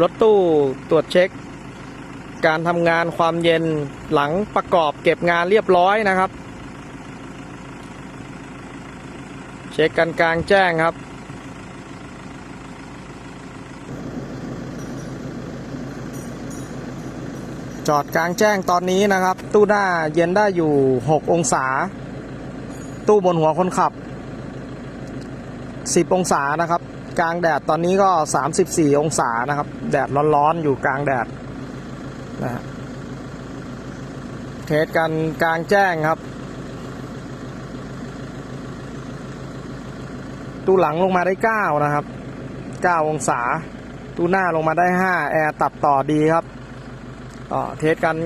รถตู้ตรวจเช็ค การทำงานความเย็นหลังประกอบเก็บงานเรียบร้อยนะครับ เช็คกันกลางแจ้งครับจอดกลางแจ้งตอนนี้นะครับ ตู้หน้าเย็นได้อยู่ 6 องศา ตู้บนหัวคนขับ 10 องศานะครับ กลางแดดตอนนี้ก็ 34 องศานะครับ แดดร้อนๆ อยู่กลางแดดนะฮะเทสกันกลางแจ้งครับ ตู้หลังลงมาได้ 9 นะครับ 9 องศา ตู้หน้าลงมาได้ 5 แอร์ตัดต่อดีครับก็เทสกัน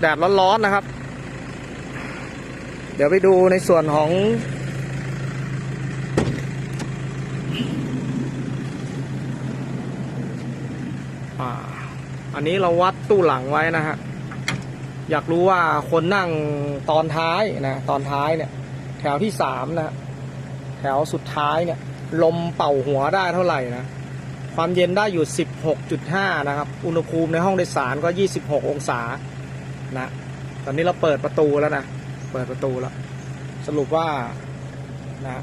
แดดร้อนๆนะครับ เดี๋ยวไปดูในส่วนของ อันนี้เราวัดตู้หลังไว้นะฮะ อยากรู้ว่าคนนั่งตอนท้ายนะ ตอนท้ายเนี่ย แถวที่สามนะ แถวสุดท้ายเนี่ย ลมเป่าหัวได้เท่าไหร่นะ ความเย็นได้อยู่ 16.5 นะครับ อุณหภูมิในห้องโดยสารก็ 26 องศา นะ ตอนนี้เราเปิดประตูแล้วนะ เปิดประตูแล้ว สรุปว่า นะ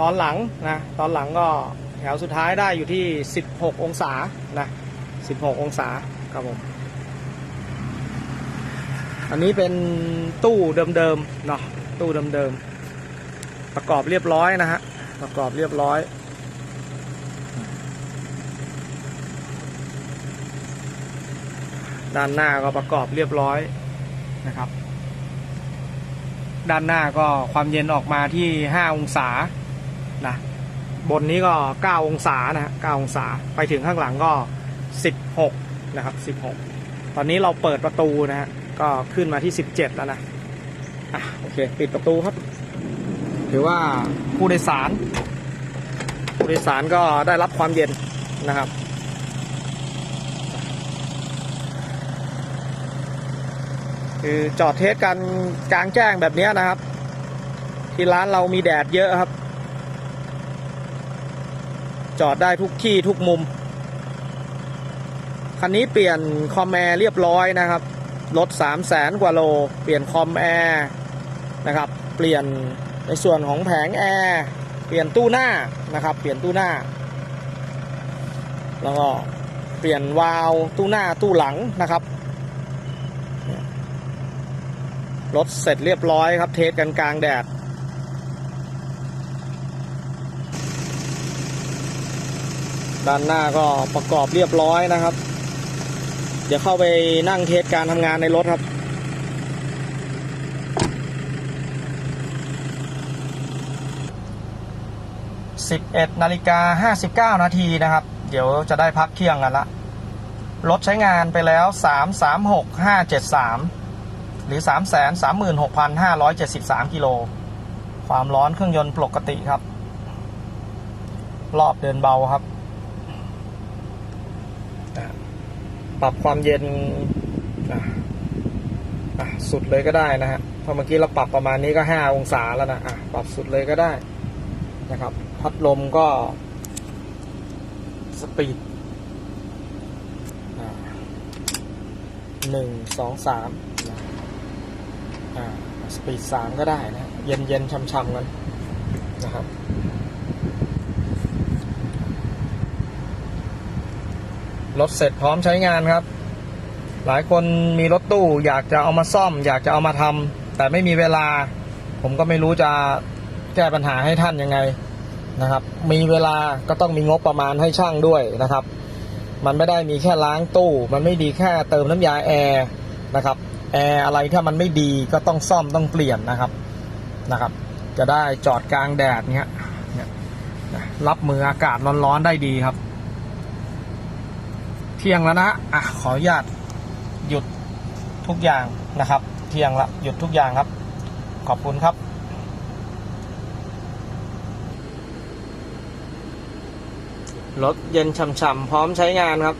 ตอนหลังนะ ตอนหลังก็ แถวสุดท้ายได้อยู่ที่ 16 องศานะ 16 องศาครับผม อันนี้เป็นตู้เดิมๆเนาะตู้เดิมๆประกอบเรียบร้อยนะฮะประกอบเรียบร้อยด้านหน้าก็ประกอบเรียบร้อยนะครับ ด้านหน้าก็ความเย็นออกมาที่ 5 องศานะ บนนี้ก็ 9 องศานะฮะ9องศาไปถึงข้างหลังก็ 16 นะครับ 16 ตอนนี้เราเปิดประตูนะฮะก็ขึ้นมาที่ 17 แล้วนะอะโอเค ปิดประตูครับ ถือว่าผู้โดยสาร ผู้โดยสารก็ได้รับความเย็นนะครับคือจอดเทสกันกลางแจ้งแบบนี้นะครับ ที่ร้านเรามีแดดเยอะครับ จอดได้ทุกที่ทุกมุม คันนี้เปลี่ยนคอมแอร์เรียบร้อยนะครับ รถ 3 0 0แสนกว่าโล เปลี่ยนคอมแอร์นะครับ เปลี่ยนในส่วนของแผงแอร์ เปลี่ยนตู้หน้านะครับ เปลี่ยนตู้หน้า แล้วก็เปลี่ยนวาล์วตู้หน้าตู้หลังนะครับ รถเสร็จเรียบร้อยครับ เทสกันกลางแดด ด้านหน้าก็ประกอบเรียบร้อยนะครับ เดี๋ยวเข้าไปนั่งเทสการทำงานในรถครับ11นาฬิกา59นาทีนะครับ เดี๋ยวจะได้พักเที่ยงกันละรถใช้งานไปแล้ว336573หรือ336,573กิโล ความร้อนเครื่องยนต์ปกติครับ รอบเดินเบาครับ ปรับความเย็นสุดเลยก็ได้นะฮะพราะเมื่อกี้เราปรับประมาณนี้ก็ 5 องศาแล้วนะอะปรับสุดเลยก็ได้นะครับ พัดลมก็สปีดหนึ่งสองสามสปีดสามก็ได้นะ เย็นเย็นช่ำๆกันนะครับ รถเสร็จพร้อมใช้งานครับ หลายคนมีรถตู้อยากจะเอามาซ่อม อยากจะเอามาทำแต่ไม่มีเวลา ผมก็ไม่รู้จะแก้ปัญหาให้ท่านยังไงนะครับ มีเวลาก็ต้องมีงบประมาณให้ช่างด้วยนะครับ มันไม่ได้มีแค่ล้างตู้ มันไม่ดีแค่เติมน้ำยาแอร์นะครับแอร์อะไรถ้ามันไม่ดีก็ต้องซ่อมต้องเปลี่ยนนะครับนะครับ จะได้จอดกลางแดดเนี้ยรับมืออากาศร้อนๆได้ดีครับ เที่ยงแล้วนะอะขออนุญาตหยุดทุกอย่างนะครับ เที่ยงละหยุดทุกอย่างครับ ขอบคุณครับรถเย็นฉ่ำๆพร้อมใช้งานครับ